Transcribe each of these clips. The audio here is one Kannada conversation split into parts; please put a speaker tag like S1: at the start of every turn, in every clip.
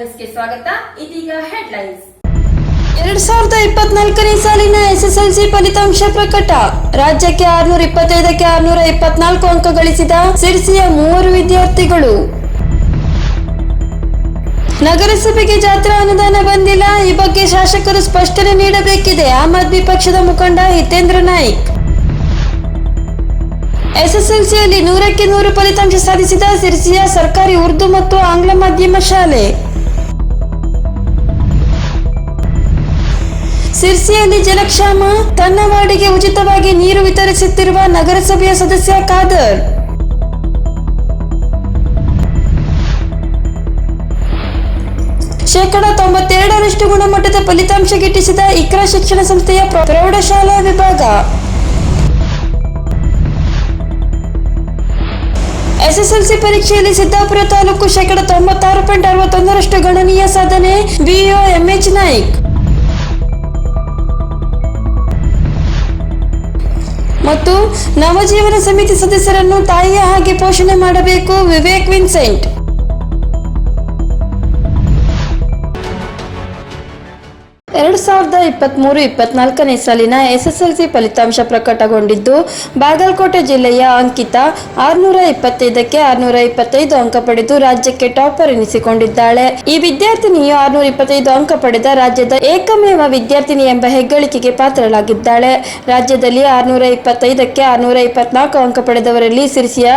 S1: ನ್ಯೂಸ್ಗೆ ಸ್ವಾಗತ. ಇದೀಗ ಹೆಡ್ಲೈನ್ಸ್.
S2: ಎರಡ್ ಸಾವಿರದ ಇಪ್ಪತ್ನಾಲ್ಕನೇ ಸಾಲಿನ ಎಸ್ಎಸ್ಎಲ್ಸಿ ಫಲಿತಾಂಶ ಪ್ರಕಟ. ರಾಜ್ಯಕ್ಕೆ ಆರ್ನೂರ ಇಪ್ಪತ್ತೈದಕ್ಕೆ ಆರ್ನೂರ ಇಪ್ಪತ್ನಾಲ್ಕು ಅಂಕ ಗಳಿಸಿದ ಸಿರ್ಸಿಯ ಮೂವರು ವಿದ್ಯಾರ್ಥಿಗಳು. ನಗರಸಭೆಗೆ ಜಾತ್ರಾ ಅನುದಾನ ಬಂದಿಲ್ಲ. ಈ ಬಗ್ಗೆ ಶಾಸಕರು ಸ್ಪಷ್ಟನೆ ನೀಡಬೇಕಿದೆ. ಆಮ್ ಆದ್ಮಿ ಪಕ್ಷದ ಮುಖಂಡ ಹಿತೇಂದ್ರ ನಾಯ್ಕ್. ಎಸ್ಎಸ್ಎಲ್ಸಿಯಲ್ಲಿ ನೂರಕ್ಕೆ ನೂರು ಫಲಿತಾಂಶ ಸಾಧಿಸಿದ ಸಿರ್ಸಿಯ ಸರ್ಕಾರಿ ಉರ್ದು ಮತ್ತು ಆಂಗ್ಲ ಮಾಧ್ಯಮ ಶಾಲೆ. ಸಿರ್ಸಿಯಲ್ಲಿ ಜಲಕ್ಷಾಮ. ತನ್ನ ವಾರ್ಡಿಗೆ ಉಚಿತವಾಗಿ ನೀರು ವಿತರಿಸುತ್ತಿರುವ ನಗರಸಭೆಯ ಸದಸ್ಯ ಖಾದರ್. ಶೇಕಡ ತೊಂಬತ್ತೆರಡರಷ್ಟು ಗುಣಮಟ್ಟದ ಫಲಿತಾಂಶ ಗಿಟ್ಟಿಸಿದ ಇಕ್ರಾ ಶಿಕ್ಷಣ ಸಂಸ್ಥೆಯ ಪ್ರೌಢಶಾಲಾ ವಿಭಾಗ. ಎಸ್ಎಸ್ಎಲ್ಸಿ ಪರೀಕ್ಷೆಯಲ್ಲಿ ಸಿದ್ದಾಪುರ ತಾಲೂಕು ಶೇಕಡ ತೊಂಬತ್ತಾರು ಪಾಯಿಂಟ್ ಅರವತ್ತೊಂದರಷ್ಟು ಗಣನೀಯ ಸಾಧನೆ, ಬಿಇಒ ಎಂಎಚ್ ನಾಯ್ಕ್. ಮತ್ತು ನವಜೀವನ ಸಮಿತಿ ಸದಸ್ಯರನ್ನು ತಾಯಿಯ ಹಾಗೆ ಪೋಷಣೆ ಮಾಡಬೇಕು. ವಿವೇಕ್ ವಿನ್ಸೆಂಟ್. ಎರಡು ಸಾವಿರದ ಇಪ್ಪತ್ತ್ಮೂರು ಇಪ್ಪತ್ನಾಲ್ಕನೇ ಸಾಲಿನ ಎಸ್ಎಸ್ಎಲ್ಸಿ ಫಲಿತಾಂಶ ಪ್ರಕಟಗೊಂಡಿದ್ದು, ಬಾಗಲಕೋಟೆ ಜಿಲ್ಲೆಯ ಅಂಕಿತ ಆರುನೂರ ಇಪ್ಪತ್ತೈದಕ್ಕೆ ಆರುನೂರ ಇಪ್ಪತ್ತೈದು ಅಂಕ ಪಡೆದು ರಾಜ್ಯಕ್ಕೆ ಟಾಪರ್ ಎನಿಸಿಕೊಂಡಿದ್ದಾಳೆ. ಈ ವಿದ್ಯಾರ್ಥಿನಿಯು ಆರುನೂರ ಇಪ್ಪತ್ತೈದು ಅಂಕ ಪಡೆದ ರಾಜ್ಯದ ಏಕಮೇವ ವಿದ್ಯಾರ್ಥಿನಿ ಎಂಬ ಹೆಗ್ಗಳಿಕೆಗೆ ಪಾತ್ರಳಾಗಿದ್ದಾಳೆ. ರಾಜ್ಯದಲ್ಲಿ ಆರುನೂರ ಇಪ್ಪತ್ತೈದಕ್ಕೆ ಆರುನೂರ ಇಪ್ಪತ್ನಾಲ್ಕು ಅಂಕ ಪಡೆದವರಲ್ಲಿ ಸಿರಿಸಿಯ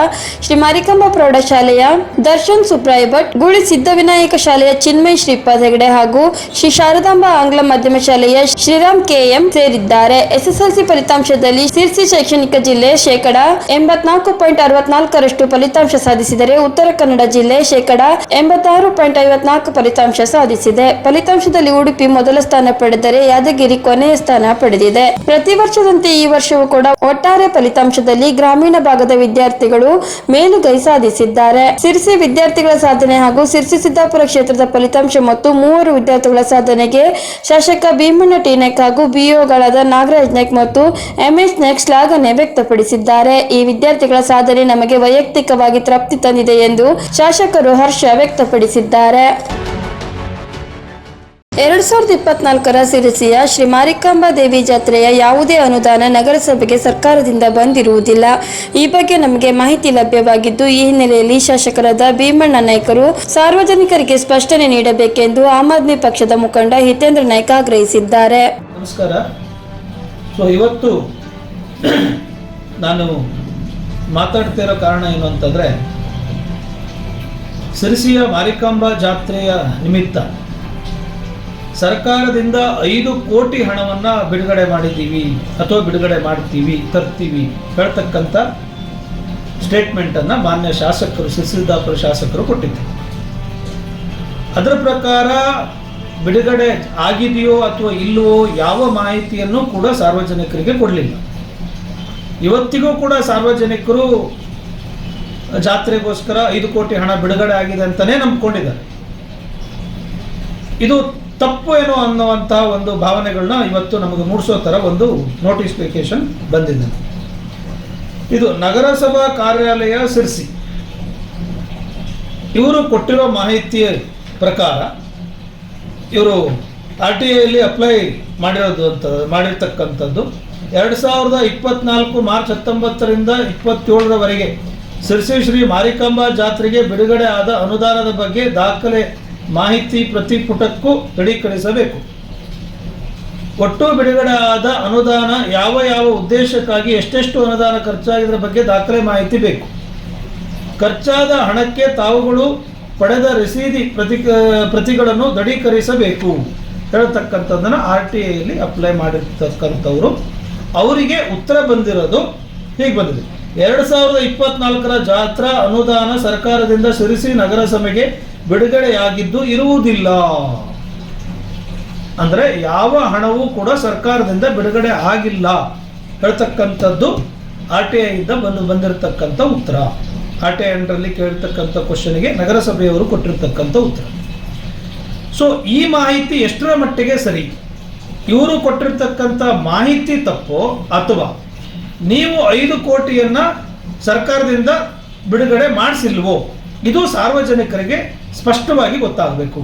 S2: ಶ್ರೀ ಮಾರಿಕಂಬ ಪ್ರೌಢಶಾಲೆಯ ದರ್ಶನ್ ಸುಪ್ರಾಯ್ ಭಟ್, ಗುಳಿ ಸಿದ್ದವಿನಾಯಕ ಶಾಲೆಯ ಚಿನ್ಮಯ್ ಶ್ರೀಪಾದ್ ಹೆಗಡೆ ಹಾಗೂ ಶ್ರೀ ಶಾರದಾಂಬ ಆಂಗ್ಲ ಮಾಧ್ಯಮ ಶಾಲೆಯ ಶ್ರೀರಾಮ್ ಕೆಎಂ ಸೇರಿದ್ದಾರೆ. ಎಸ್ಎಸ್ಎಲ್ಸಿ ಫಲಿತಾಂಶದಲ್ಲಿ ಸಿರ್ಸಿ ಶೈಕ್ಷಣಿಕ ಜಿಲ್ಲೆ ಶೇಕಡ ಎಂಬತ್ನಾಲ್ಕು ಪಾಯಿಂಟ್ ಅರವತ್ನಾಲ್ಕರಷ್ಟು ಫಲಿತಾಂಶ ಸಾಧಿಸಿದರೆ ಉತ್ತರ ಕನ್ನಡ ಜಿಲ್ಲೆ ಶೇಕಡ ಎಂಬತ್ತಾರು ಪಾಯಿಂಟ್ ಐವತ್ನಾಲ್ಕು ಫಲಿತಾಂಶ ಸಾಧಿಸಿದೆ. ಫಲಿತಾಂಶದಲ್ಲಿ ಉಡುಪಿ ಮೊದಲ ಸ್ಥಾನ ಪಡೆದರೆ ಯಾದಗಿರಿ ಕೊನೆಯ ಸ್ಥಾನ ಪಡೆದಿದೆ. ಪ್ರತಿ ವರ್ಷದಂತೆ ಈ ವರ್ಷವೂ ಕೂಡ ಒಟ್ಟಾರೆ ಫಲಿತಾಂಶದಲ್ಲಿ ಗ್ರಾಮೀಣ ಭಾಗದ ವಿದ್ಯಾರ್ಥಿಗಳು ಮೇಲುಗೈ ಸಾಧಿಸಿದ್ದಾರೆ. ಸಿರ್ಸಿ ವಿದ್ಯಾರ್ಥಿಗಳ ಸಾಧನೆ ಹಾಗೂ ಸಿರ್ಸಿ ಸಿದ್ದಾಪುರ ಕ್ಷೇತ್ರದ ಫಲಿತಾಂಶ ಮತ್ತು ಮೂವರು ವಿದ್ಯಾರ್ಥಿಗಳ ಸಾಧನೆಗೆ ಶಾಸಕ ಭೀಮಣ್ಣ ಟೀನೆಕ್ ಹಾಗೂ ಬಿಇಒಗಳಾದ ನಾಗರಾಜ್ ನೆಕ್ ಮತ್ತು ಎಂಎಸ್ ನೆಕ್ ಶ್ಲಾಘನೆ ವ್ಯಕ್ತಪಡಿಸಿದ್ದಾರೆ. ಈ ವಿದ್ಯಾರ್ಥಿಗಳ ಸಾಧನೆ ನಮಗೆ ವೈಯಕ್ತಿಕವಾಗಿ ತೃಪ್ತಿ ತಂದಿದೆ ಎಂದು ಶಾಸಕರು ಹರ್ಷ ವ್ಯಕ್ತಪಡಿಸಿದ್ದಾರೆ. ಎರಡ್ ಸಾವಿರದ ಇಪ್ಪತ್ನಾಲ್ಕರ ಸಿರಿಸಿಯ ಶ್ರೀ ಮಾರಿಕಾಂಬಾ ದೇವಿ ಜಾತ್ರೆಯ ಯಾವುದೇ ಅನುದಾನ ನಗರಸಭೆಗೆ ಸರ್ಕಾರದಿಂದ ಬಂದಿರುವುದಿಲ್ಲ. ಈ ಬಗ್ಗೆ ನಮಗೆ ಮಾಹಿತಿ ಲಭ್ಯವಾಗಿದ್ದು, ಈ ಹಿನ್ನೆಲೆಯಲ್ಲಿ ಶಾಸಕರಾದ ಭೀಮಣ್ಣ ನಾಯ್ಕರು ಸಾರ್ವಜನಿಕರಿಗೆ ಸ್ಪಷ್ಟನೆ ನೀಡಬೇಕೆಂದು ಆಮ್ ಆದ್ಮಿ ಪಕ್ಷದ ಮುಖಂಡ ಹಿತೇಂದ್ರ ನಾಯ್ಕ ಆಗ್ರಹಿಸಿದ್ದಾರೆ.
S3: ನಮಸ್ಕಾರ. ಸೊ ಇವತ್ತು ನಾನು ಮಾತಾಡ್ತಿರೋ ಕಾರಣ ಏನು ಅಂತಂದ್ರೆ, ಸಿರಿಸಿಯ ಮಾರಿಕಾಂಬಾ ಜಾತ್ರೆಯ ನಿಮಿತ್ತ ಸರ್ಕಾರದಿಂದ ಐದು ಕೋಟಿ ಹಣವನ್ನು ಬಿಡುಗಡೆ ಮಾಡಿದ್ದೀವಿ ಅಥವಾ ಬಿಡುಗಡೆ ಮಾಡ್ತೀವಿ, ತರ್ತೀವಿ ಹೇಳ್ತಕ್ಕಂಥ ಸ್ಟೇಟ್ಮೆಂಟನ್ನು ಮಾನ್ಯ ಶಾಸಕರು ಸಿದ್ದಾಪುರ ಶಾಸಕರು ಕೊಟ್ಟಿದ್ದರು. ಅದರ ಪ್ರಕಾರ ಬಿಡುಗಡೆ ಆಗಿದೆಯೋ ಅಥವಾ ಇಲ್ಲವೋ ಯಾವ ಮಾಹಿತಿಯನ್ನು ಕೂಡ ಸಾರ್ವಜನಿಕರಿಗೆ ಕೊಡಲಿಲ್ಲ. ಇವತ್ತಿಗೂ ಕೂಡ ಸಾರ್ವಜನಿಕರು ಜಾತ್ರೆಗೋಸ್ಕರ ಐದು ಕೋಟಿ ಹಣ ಬಿಡುಗಡೆ ಆಗಿದೆ ಅಂತಲೇ ನಂಬ್ಕೊಂಡಿದ್ದಾರೆ. ಇದು ತಪ್ಪು ಏನು ಅನ್ನುವಂತಹ ಒಂದು ಭಾವನೆಗಳನ್ನ ಇವತ್ತು ನಮಗೆ ಮೂಡಿಸೋ ಥರ ಒಂದು ನೋಟಿಫಿಕೇಶನ್ ಬಂದಿದೆ. ಇದು ನಗರಸಭಾ ಕಾರ್ಯಾಲಯ ಸಿರ್ಸಿ. ಇವರು ಕೊಟ್ಟಿರೋ ಮಾಹಿತಿಯ ಪ್ರಕಾರ ಇವರು ಆರ್ ಟಿ ಐಲಿ ಅಪ್ಲೈ ಮಾಡಿರೋದು ಅಂತ, ಮಾಡಿರ್ತಕ್ಕಂಥದ್ದು. ಎರಡು ಸಾವಿರದ ಇಪ್ಪತ್ನಾಲ್ಕು ಮಾರ್ಚ್ ಹತ್ತೊಂಬತ್ತರಿಂದ ಇಪ್ಪತ್ತೇಳರವರೆಗೆ ಸಿರ್ಸಿ ಶ್ರೀ ಮಾರಿಕಾಂಬಾ ಜಾತ್ರೆಗೆ ಬಿಡುಗಡೆ ಆದ ಅನುದಾನದ ಬಗ್ಗೆ ದಾಖಲೆ ಮಾಹಿತಿ ಪ್ರತಿ ಪುಟಕ್ಕೂ ದೃಢೀಕರಿಸಬೇಕು ಒಟ್ಟು ಬಿಡುಗಡೆ ಆದ ಅನುದಾನ ಯಾವ ಯಾವ ಉದ್ದೇಶಕ್ಕಾಗಿ ಎಷ್ಟೆಷ್ಟು ಅನುದಾನ ಖರ್ಚಾಗಿದ್ರ ಬಗ್ಗೆ ದಾಖಲೆ ಮಾಹಿತಿ ಬೇಕು. ಖರ್ಚಾದ ಹಣಕ್ಕೆ ತಾವುಗಳು ಪಡೆದ ರಸೀದಿ ಪ್ರತಿ, ಪ್ರತಿಗಳನ್ನು ದೃಢೀಕರಿಸಬೇಕು ಹೇಳ್ತಕ್ಕಂಥದ್ದನ್ನು ಆರ್ ಟಿ ಐಯಲ್ಲಿ ಅಪ್ಲೈ ಮಾಡಿರ್ತಕ್ಕಂಥವ್ರು. ಅವರಿಗೆ ಉತ್ತರ ಬಂದಿರೋದು ಹೀಗೆ ಬಂದಿದೆ. ಎರಡು ಸಾವಿರದ ಇಪ್ಪತ್ನಾಲ್ಕರ ಜಾತ್ರಾ ಅನುದಾನ ಸರ್ಕಾರದಿಂದ ಸಿರಿಸಿ ನಗರಸಭೆಗೆ ಬಿಡುಗಡೆಯಾಗಿದ್ದು ಇರುವುದಿಲ್ಲ. ಅಂದರೆ ಯಾವ ಹಣವೂ ಕೂಡ ಸರ್ಕಾರದಿಂದ ಬಿಡುಗಡೆ ಆಗಿಲ್ಲ. ಹೇಳ್ತಕ್ಕಂಥದ್ದು ಆರ್ ಟಿ ಐಯಿಂದ ಬಂದು ಬಂದಿರತಕ್ಕಂಥ ಉತ್ತರ. ಆರ್ ಟಿ ಐ ಅಂಡರಲ್ಲಿ ಕೇಳಿರ್ತಕ್ಕಂಥ ಕ್ವಶನ್ಗೆ ನಗರಸಭೆಯವರು ಕೊಟ್ಟಿರ್ತಕ್ಕಂಥ ಉತ್ತರ. ಸೊ ಈ ಮಾಹಿತಿ ಎಷ್ಟರ ಮಟ್ಟಿಗೆ ಸರಿ? ಇವರು ಕೊಟ್ಟಿರ್ತಕ್ಕಂಥ ಮಾಹಿತಿ ತಪ್ಪೋ ಅಥವಾ ನೀವು ಐದು ಕೋಟಿಯನ್ನ ಸರ್ಕಾರದಿಂದ ಬಿಡುಗಡೆ ಮಾಡಿಸಿಲ್ವೋ? ಇದು ಸಾರ್ವಜನಿಕರಿಗೆ ಸ್ಪಷ್ಟವಾಗಿ ಗೊತ್ತಾಗಬೇಕು.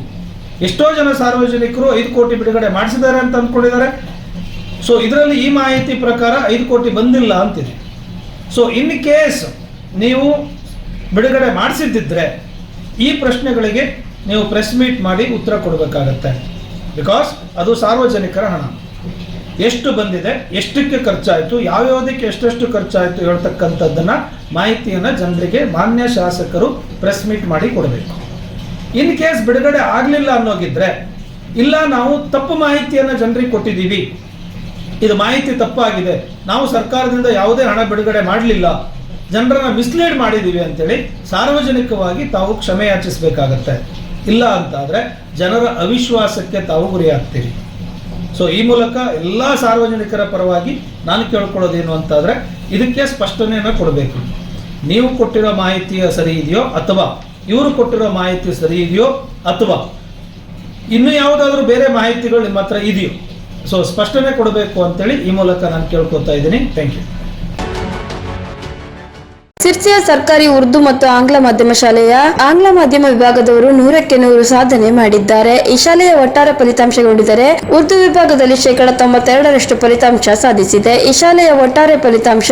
S3: ಎಷ್ಟೋ ಜನ ಸಾರ್ವಜನಿಕರು ಐದು ಕೋಟಿ ಬಿಡುಗಡೆ ಮಾಡಿಸಿದ್ದಾರೆ ಅಂತ ಅಂದ್ಕೊಂಡಿದ್ದಾರೆ. ಸೊ ಇದರಲ್ಲಿ ಈ ಮಾಹಿತಿ ಪ್ರಕಾರ ಐದು ಕೋಟಿ ಬಂದಿಲ್ಲ ಅಂತಿದೆ. ಸೊ ಇನ್ ಕೇಸ್ ನೀವು ಬಿಡುಗಡೆ ಮಾಡಿಸಿದ್ದಿದ್ರೆ ಈ ಪ್ರಶ್ನೆಗಳಿಗೆ ನೀವು ಪ್ರೆಸ್ ಮೀಟ್ ಮಾಡಿ ಉತ್ತರ ಕೊಡಬೇಕಾಗತ್ತೆ. ಬಿಕಾಸ್ ಅದು ಸಾರ್ವಜನಿಕರ ಹಣ. ಎಷ್ಟು ಬಂದಿದೆ, ಎಷ್ಟಕ್ಕೆ ಖರ್ಚಾಯಿತು, ಯಾವ್ಯಾವುದಕ್ಕೆ ಎಷ್ಟೆಷ್ಟು ಖರ್ಚಾಯಿತು ಹೇಳ್ತಕ್ಕಂಥದ್ದನ್ನು ಮಾಹಿತಿಯನ್ನು ಜನರಿಗೆ ಮಾನ್ಯ ಶಾಸಕರು ಪ್ರೆಸ್ ಮೀಟ್ ಮಾಡಿ ಕೊಡಬೇಕು. ಇನ್ ಕೇಸ್ ಬಿಡುಗಡೆ ಆಗಲಿಲ್ಲ ಅನ್ನೋಗಿದ್ರೆ, ಇಲ್ಲ ನಾವು ತಪ್ಪು ಮಾಹಿತಿಯನ್ನು ಜನರಿಗೆ ಕೊಟ್ಟಿದ್ದೀವಿ. ಇದು ಮಾಹಿತಿ ತಪ್ಪಾಗಿದೆ. ನಾವು ಸರ್ಕಾರದಿಂದ ಯಾವುದೇ ಹಣ ಬಿಡುಗಡೆ ಮಾಡಲಿಲ್ಲ. ಜನರನ್ನ ಮಿಸ್ಲೀಡ್ ಮಾಡಿದ್ದೀವಿ ಅಂತೇಳಿ ಸಾರ್ವಜನಿಕವಾಗಿ ತಾವು ಕ್ಷಮೆ ಯಾಚಿಸಬೇಕಾಗತ್ತೆ ಇಲ್ಲ ಅಂತಾದ್ರೆ ಜನರ ಅವಿಶ್ವಾಸಕ್ಕೆ ತಾವು ಗುರಿಯಾಗ್ತೀರಿ. ಸೊ ಈ ಮೂಲಕ ಎಲ್ಲ ಸಾರ್ವಜನಿಕರ ಪರವಾಗಿ ನಾನು ಕೇಳ್ಕೊಳ್ಳೋದೇನು ಅಂತಾದರೆ ಇದಕ್ಕೆ ಸ್ಪಷ್ಟನೆಯನ್ನು ಕೊಡಬೇಕು. ನೀವು ಕೊಟ್ಟಿರೋ ಮಾಹಿತಿ ಸರಿ ಇದೆಯೋ ಅಥವಾ ಇವರು ಕೊಟ್ಟಿರೋ ಮಾಹಿತಿ ಸರಿ ಇದೆಯೋ ಅಥವಾ ಇನ್ನು ಯಾವುದಾದ್ರೂ ಬೇರೆ ಮಾಹಿತಿಗಳು ನಿಮ್ಮ ಹತ್ರ ಇದೆಯೋ. ಸೊ ಸ್ಪಷ್ಟನೆ ಕೊಡಬೇಕು ಅಂತೇಳಿ ಈ ಮೂಲಕ ನಾನು ಕೇಳ್ಕೊತಾ ಇದ್ದೀನಿ. ಥ್ಯಾಂಕ್ ಯು
S2: ಸಿರ್ಸಿಯ ಸರ್ಕಾರಿ ಉರ್ದು ಮತ್ತು ಆಂಗ್ಲ ಮಾಧ್ಯಮ ಶಾಲೆಯ ಆಂಗ್ಲ ಮಾಧ್ಯಮ ವಿಭಾಗದವರು ನೂರಕ್ಕೆ ನೂರು ಸಾಧನೆ ಮಾಡಿದ್ದಾರೆ. ಈ ಶಾಲೆಯ ಒಟ್ಟಾರೆ ಫಲಿತಾಂಶ ನೋಡಿದರೆ ಉರ್ದು ವಿಭಾಗದಲ್ಲಿ ಶೇಕಡಾ ತೊಂಬತ್ತೆರಡರಷ್ಟು ಫಲಿತಾಂಶ ಸಾಧಿಸಿದೆ. ಈ ಶಾಲೆಯ ಒಟ್ಟಾರೆ ಫಲಿತಾಂಶ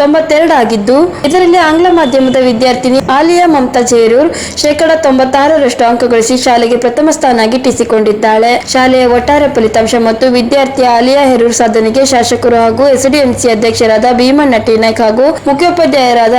S2: ತೊಂಬತ್ತೆರಡು ಆಗಿದ್ದು, ಇದರಲ್ಲಿ ಆಂಗ್ಲ ಮಾಧ್ಯಮದ ವಿದ್ಯಾರ್ಥಿನಿ ಆಲಿಯಾ ಮಮತಾ ಜೇರೂರ್ ಶೇಕಡ ತೊಂಬತ್ತಾರರಷ್ಟು ಅಂಕ ಗಳಿಸಿ ಶಾಲೆಗೆ ಪ್ರಥಮ ಸ್ಥಾನ ಗಿಟ್ಟಿಸಿಕೊಂಡಿದ್ದಾಳೆ. ಶಾಲೆಯ ಒಟ್ಟಾರೆ ಫಲಿತಾಂಶ ಮತ್ತು ವಿದ್ಯಾರ್ಥಿ ಆಲಿಯಾ ಹೆರೂರ್ ಸಾಧನೆಗೆ ಶಾಸಕರು ಹಾಗೂ ಎಸ್ಡಿಎಂಸಿ ಅಧ್ಯಕ್ಷರಾದ ಭೀಮಣ್ಣ ಟಿ ನಾಯ್ಕ್ ಹಾಗೂ ಮುಖ್ಯೋಪಾಧ್ಯಾಯರಾದ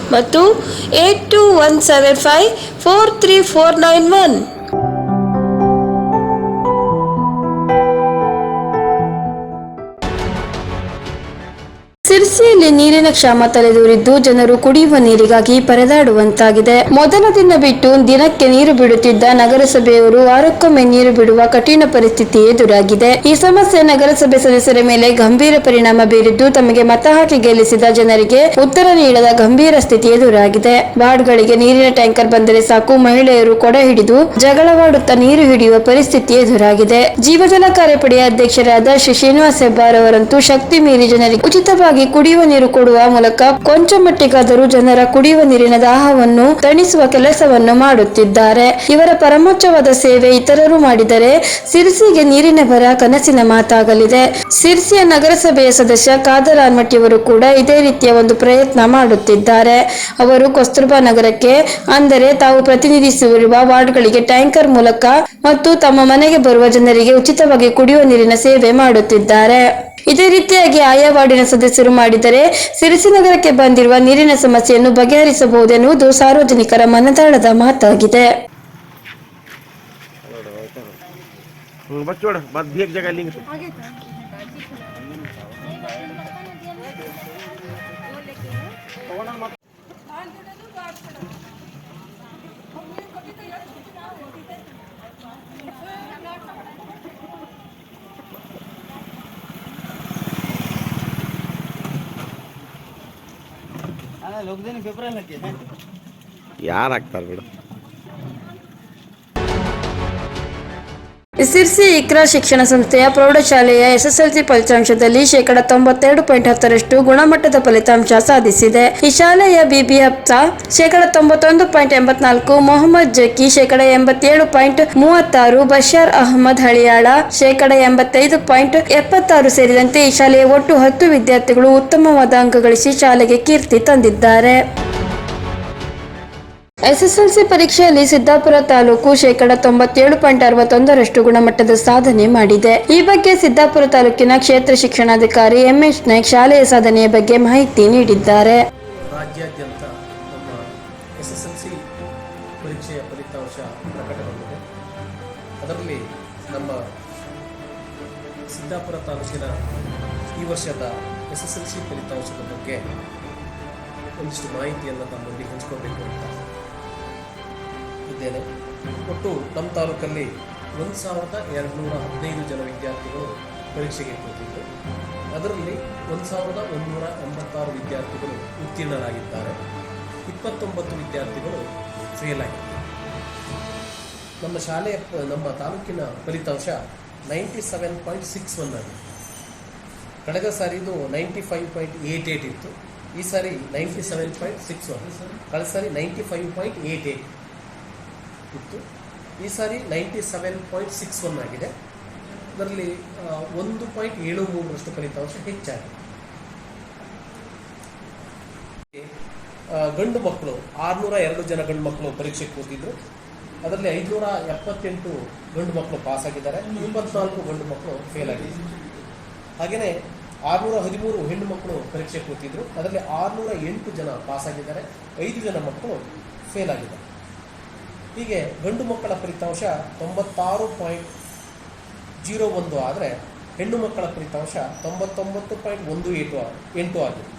S2: ಮತ್ತು eight two one seven five four three four nine one. ಸಿರ್ಸಿಯಲ್ಲಿ ನೀರಿನ ಕ್ಷಾಮ ತಲೆದೂರಿದ್ದು ಜನರು ಕುಡಿಯುವ ನೀರಿಗಾಗಿ ಪರದಾಡುವಂತಾಗಿದೆ. ಮೊದಲ ದಿನ ಬಿಟ್ಟು ದಿನಕ್ಕೆ ನೀರು ಬಿಡುತ್ತಿದ್ದ ನಗರಸಭೆಯವರು ವಾರಕ್ಕೊಮ್ಮೆ ನೀರು ಬಿಡುವ ಕಠಿಣ ಪರಿಸ್ಥಿತಿ ಎದುರಾಗಿದೆ. ಈ ಸಮಸ್ಯೆ ನಗರಸಭೆ ಸದಸ್ಯರ ಮೇಲೆ ಗಂಭೀರ ಪರಿಣಾಮ ಬೀರಿದ್ದು ತಮಗೆ ಮತ ಹಾಕಿ ಗೆಲ್ಲಿಸಿದ ಜನರಿಗೆ ಉತ್ತರ ನೀಡದ ಗಂಭೀರ ಸ್ಥಿತಿ ಎದುರಾಗಿದೆ. ವಾರ್ಡ್ಗಳಿಗೆ ನೀರಿನ ಟ್ಯಾಂಕರ್ ಬಂದರೆ ಸಾಕು, ಮಹಿಳೆಯರು ಕೊಡ ಹಿಡಿದು ಜಗಳವಾಡುತ್ತಾ ನೀರು ಹಿಡಿಯುವ ಪರಿಸ್ಥಿತಿ ಎದುರಾಗಿದೆ. ಜೀವಜಲ ಕಾರ್ಯಪಡೆಯ ಅಧ್ಯಕ್ಷರಾದ ಶ್ರೀ ಶ್ರೀನಿವಾಸ್ ಹೆಬ್ಬಾರ್ ಅವರಂತೂ ಶಕ್ತಿ ಮೀರಿ ಜನರಿಗೆ ಉಚಿತವಾಗಿ ಕುಡಿಯುವ ನೀರು ಕೊಡುವ ಮೂಲಕ ಕೊಂಚ ಮಟ್ಟಿಗಾದರೂ ಜನರ ಕುಡಿಯುವ ನೀರಿನ ದಾಹವನ್ನು ತಣಿಸುವ ಕೆಲಸವನ್ನು ಮಾಡುತ್ತಿದ್ದಾರೆ. ಇವರ ಪರಮೋಚ್ಚವಾದ ಸೇವೆ ಇತರರು ಮಾಡಿದರೆ ಸಿರ್ಸಿಗೆ ನೀರಿನ ಬರ ಕನಸಿನ ಮಾತಾಗಲಿದೆ. ಸಿರ್ಸಿಯ ನಗರಸಭೆಯ ಸದಸ್ಯ ಖಾದರ್ ಆನ್ಮಟ್ಟಿಯವರು ಕೂಡ ಇದೇ ರೀತಿಯ ಒಂದು ಪ್ರಯತ್ನ ಮಾಡುತ್ತಿದ್ದಾರೆ. ಅವರು ಕಸ್ತೂರ್ಬಾ ನಗರಕ್ಕೆ ಅಂದರೆ ತಾವು ಪ್ರತಿನಿಧಿಸಿರುವ ವಾರ್ಡ್ಗಳಿಗೆ ಟ್ಯಾಂಕರ್ ಮೂಲಕ ಮತ್ತು ತಮ್ಮ ಮನೆಗೆ ಬರುವ ಜನರಿಗೆ ಉಚಿತವಾಗಿ ಕುಡಿಯುವ ನೀರಿನ ಸೇವೆ ಮಾಡುತ್ತಿದ್ದಾರೆ. ಇದೇ ರೀತಿಯಾಗಿ ಆಯಾ ವಾರ್ಡಿನ ಸದಸ್ಯರು ಮಾಡಿದರೆ ಸಿರಿಸಿ ನಗರಕ್ಕೆ ಬಂದಿರುವ ನೀರಿನ ಸಮಸ್ಯೆಯನ್ನು ಬಗೆಹರಿಸಬಹುದೆನ್ನುವುದು ಸಾರ್ವಜನಿಕರ ಮನದಾಳದ ಮಾತಾಗಿದೆ.
S4: हं, ಯಾರು ಹಾಕ್ತಾರೆ ಬಿಡು.
S2: ಸಿರ್ಸಿ ಇಕ್ರಾ ಶಿಕ್ಷಣ ಸಂಸ್ಥೆಯ ಪ್ರೌಢಶಾಲೆಯ ಎಸ್ಎಸ್ಎಲ್ಸಿ ಫಲಿತಾಂಶದಲ್ಲಿ ಶೇಕಡ ತೊಂಬತ್ತೆರಡು ಪಾಯಿಂಟ್ ಹತ್ತರಷ್ಟು ಗುಣಮಟ್ಟದ ಫಲಿತಾಂಶ ಸಾಧಿಸಿದೆ. ಈ ಶಾಲೆಯ ಬಿಬಿ ಹಪ್ತಾ ಶೇಕಡ ತೊಂಬತ್ತೊಂದು ಪಾಯಿಂಟ್ ಎಂಬತ್ನಾಲ್ಕು, ಮೊಹಮ್ಮದ್ ಜಕಿ ಶೇಕಡ ಎಂಬತ್ತೇಳು ಪಾಯಿಂಟ್ ಮೂವತ್ತಾರು ಬಶಾರ್ ಅಹಮದ್ ಹಳಿಯಾಳ ಶೇಕಡ ಎಂಬತ್ತೈದು ಪಾಯಿಂಟ್ ಎಪ್ಪತ್ತಾರು ಸೇರಿದಂತೆ ಈ ಶಾಲೆಯ ಒಟ್ಟು ಹತ್ತು ವಿದ್ಯಾರ್ಥಿಗಳು ಉತ್ತಮವಾದ ಅಂಕ ಗಳಿಸಿ ಶಾಲೆಗೆ ಕೀರ್ತಿ ತಂದಿದ್ದಾರೆ. ಎಸ್ಎಸ್ಎಲ್ಸಿ ಪರೀಕ್ಷೆಯಲ್ಲಿ ಸಿದ್ದಾಪುರ ತಾಲೂಕು ಶೇಕಡ ತೊಂಬತ್ತೇಳು ಪಾಯಿಂಟ್ ಅರವತ್ತೊಂದರಷ್ಟು ಗುಣಮಟ್ಟದ ಸಾಧನೆ ಮಾಡಿದೆ. ಈ ಬಗ್ಗೆ ಸಿದ್ದಾಪುರ ತಾಲೂಕಿನ ಕ್ಷೇತ್ರ ಶಿಕ್ಷಣಾಧಿಕಾರಿ ಎಂಎಸ್ ನಾಯ್ಕ್ ಶಾಲೆಯ ಸಾಧನೆಯ ಬಗ್ಗೆ ಮಾಹಿತಿ ನೀಡಿದ್ದಾರೆ.
S5: ರಾಜ್ಯಾದ್ಯಂತ ನಮ್ಮ ಎಸ್ಎಸ್ಎಲ್ಸಿ ಎಸ್ ಪರೀಕ್ಷೆಯ ಫಲಿತಾಂಶ ಪ್ರಕಟಗೊಂಡಿದೆ. ಅದರಲ್ಲಿ ನಮ್ಮ ಸಿದ್ದಾಪುರ ತಾಲೂಕಿನ ಈ ವರ್ಷದ ಎಸ್ ಎಸ್ ಎಲ್ ಸಿ ಫಲಿತಾಂಶದ ಬಗ್ಗೆ ಒಂದಿಷ್ಟು ಮಾಹಿತಿಯನ್ನು ತಮ್ಮಲ್ಲಿ ಹಂಚ್ಕೋಬೇಕು ಅಂತ ಇದ್ದೇನೆ ಒಟ್ಟು ನಮ್ಮ ತಾಲೂಕಲ್ಲಿ ಒಂದು ಸಾವಿರದ ಎರಡು ನೂರ ಹದಿನೈದು ಜನ ವಿದ್ಯಾರ್ಥಿಗಳು ಪರೀಕ್ಷೆಗೆ ಕೂತಿದ್ದರು ಅದರಲ್ಲಿ ಒಂದು ಸಾವಿರದ ಒಂದುನೂರ ಎಂಬತ್ತಾರು ವಿದ್ಯಾರ್ಥಿಗಳು ಉತ್ತೀರ್ಣರಾಗಿದ್ದಾರೆ. ಇಪ್ಪತ್ತೊಂಬತ್ತು ವಿದ್ಯಾರ್ಥಿಗಳು ಫೇಲ್ ಆಗಿದ್ದಾರೆ. ನಮ್ಮ ಶಾಲೆಯ, ನಮ್ಮ ತಾಲೂಕಿನ ಫಲಿತಾಂಶ ninety seven point six one ಆಗಿದೆ ಕಳೆದ ಸಾರಿ ಇದು ninety five point eight eight ಇತ್ತು. ಈ ಸಾರಿ ninety seven point six one. ಕಳೆದ ಸಾರಿ ninety five point eight eight. ಇತ್ತು ಈ ಸಾರಿ ninety seven point six one ಆಗಿದೆ. ಅದರಲ್ಲಿ ಒಂದು ಪಾಯಿಂಟ್ ಏಳು ಮೂರರಷ್ಟು ಫಲಿತಾಂಶ ಹೆಚ್ಚಾಗಿದೆ. ಗಂಡು ಮಕ್ಕಳು, ಆರುನೂರ ಎರಡು ಜನ ಗಂಡು ಮಕ್ಕಳು ಪರೀಕ್ಷೆ ಕೂತಿದ್ರು ಅದರಲ್ಲಿ ಐದುನೂರ ಎಪ್ಪತ್ತೆಂಟು ಗಂಡು ಮಕ್ಕಳು ಪಾಸ್ ಆಗಿದ್ದಾರೆ ಇಪ್ಪತ್ನಾಲ್ಕು ಗಂಡು ಮಕ್ಕಳು ಫೇಲ್ ಆಗಿದ್ದಾರೆ. ಹಾಗೆಯೇ ಆರುನೂರ ಹದಿಮೂರು ಹೆಣ್ಣು ಮಕ್ಕಳು ಪರೀಕ್ಷೆ ಕೂತಿದ್ರು ಅದರಲ್ಲಿ ಆರುನೂರ ಎಂಟು ಜನ ಪಾಸ್ ಆಗಿದ್ದಾರೆ ಐದು ಜನ ಮಕ್ಕಳು ಫೇಲ್ ಆಗಿದ್ದಾರೆ. ಹೀಗೆ ಗಂಡು ಮಕ್ಕಳ ಫಲಿತಾಂಶ ತೊಂಬತ್ತಾರು ಪಾಯಿಂಟ್ ಜೀರೋ ಒಂದು ಆದರೆ ಹೆಣ್ಣು ಮಕ್ಕಳ ಫಲಿತಾಂಶ ತೊಂಬತ್ತೊಂಬತ್ತು ಪಾಯಿಂಟ್ ಒಂದು ಏಟು ಎಂಟು ಆಗಿದೆ.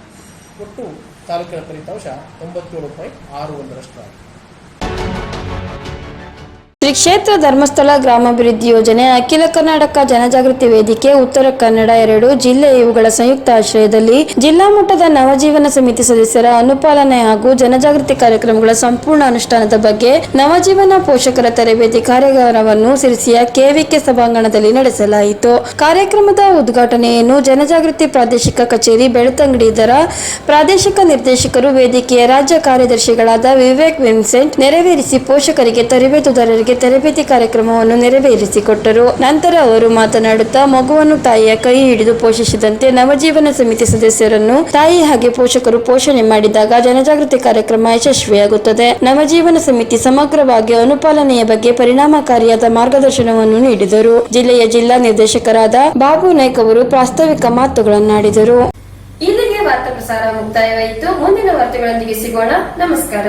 S5: ಒಟ್ಟು ತಾಲೂಕಿನ ಫಲಿತಾಂಶ ತೊಂಬತ್ತೇಳು ಪಾಯಿಂಟ್ ಆರು ಒಂದರಷ್ಟು ಆಗಿದೆ.
S2: ಶ್ರೀ ಕ್ಷೇತ್ರ ಧರ್ಮಸ್ಥಳ ಗ್ರಾಮಾಭಿವೃದ್ಧಿ ಯೋಜನೆ, ಅಖಿಲ ಕರ್ನಾಟಕ ಜನಜಾಗೃತಿ ವೇದಿಕೆ, ಉತ್ತರ ಕನ್ನಡ ಎರಡು ಜಿಲ್ಲೆ ಇವುಗಳ ಸಂಯುಕ್ತ ಆಶ್ರಯದಲ್ಲಿ ಜಿಲ್ಲಾ ಮಟ್ಟದ ನವಜೀವನ ಸಮಿತಿ ಸದಸ್ಯರ ಅನುಪಾಲನೆ ಹಾಗೂ ಜನಜಾಗೃತಿ ಕಾರ್ಯಕ್ರಮಗಳ ಸಂಪೂರ್ಣ ಅನುಷ್ಠಾನದ ಬಗ್ಗೆ ನವಜೀವನ ಪೋಷಕರ ತರಬೇತಿ ಕಾರ್ಯಾಗಾರವನ್ನು ಸಿರಿಸಿಯ ಕೆವಿಕೆ ಸಭಾಂಗಣದಲ್ಲಿ ನಡೆಸಲಾಯಿತು. ಕಾರ್ಯಕ್ರಮದ ಉದ್ಘಾಟನೆಯನ್ನು ಜನಜಾಗೃತಿ ಪ್ರಾದೇಶಿಕ ಕಚೇರಿ ಬೆಳ್ತಂಗಡಿ ದರ ಪ್ರಾದೇಶಿಕ ನಿರ್ದೇಶಕರು, ವೇದಿಕೆಯ ರಾಜ್ಯ ಕಾರ್ಯದರ್ಶಿಗಳಾದ ವಿವೇಕ್ ವಿನ್ಸೆಂಟ್ ನೆರವೇರಿಸಿ ಪೋಷಕರಿಗೆ ತರಬೇತುದಾರರಿಗೆ ತರಬೇತಿ ಕಾರ್ಯಕ್ರಮವನ್ನು ನೆರವೇರಿಸಿಕೊಟ್ಟರು. ನಂತರ ಅವರು ಮಾತನಾಡುತ್ತಾ, ಮಗುವನ್ನು ತಾಯಿಯ ಕೈ ಹಿಡಿದು ಪೋಷಿಸಿದಂತೆ ನವಜೀವನ ಸಮಿತಿ ಸದಸ್ಯರನ್ನು ತಾಯಿ ಹಾಗೆ ಪೋಷಕರು ಪೋಷಣೆ ಮಾಡಿದಾಗ ಜನಜಾಗೃತಿ ಕಾರ್ಯಕ್ರಮ ಯಶಸ್ವಿಯಾಗುತ್ತದೆ. ನವಜೀವನ ಸಮಿತಿ ಸಮಗ್ರವಾಗಿ ಅನುಪಾಲನೆಯ ಬಗ್ಗೆ ಪರಿಣಾಮಕಾರಿಯಾದ ಮಾರ್ಗದರ್ಶನವನ್ನು ನೀಡಿದರು. ಜಿಲ್ಲೆಯ ಜಿಲ್ಲಾ ನಿರ್ದೇಶಕರಾದ ಬಾಬು ನಾಯ್ಕ ಅವರು ಪ್ರಾಸ್ತಾವಿಕ ಮಾತುಗಳನ್ನಾಡಿದರು.
S1: ಇಲ್ಲಿಗೆ ವಾರ್ತಾ ಪ್ರಸಾರ ಮುಕ್ತಾಯವಾಯಿತು. ಮುಂದಿನ ವಾರ್ತೆಗಳೊಂದಿಗೆ ಸಿಗೋಣ. ನಮಸ್ಕಾರ.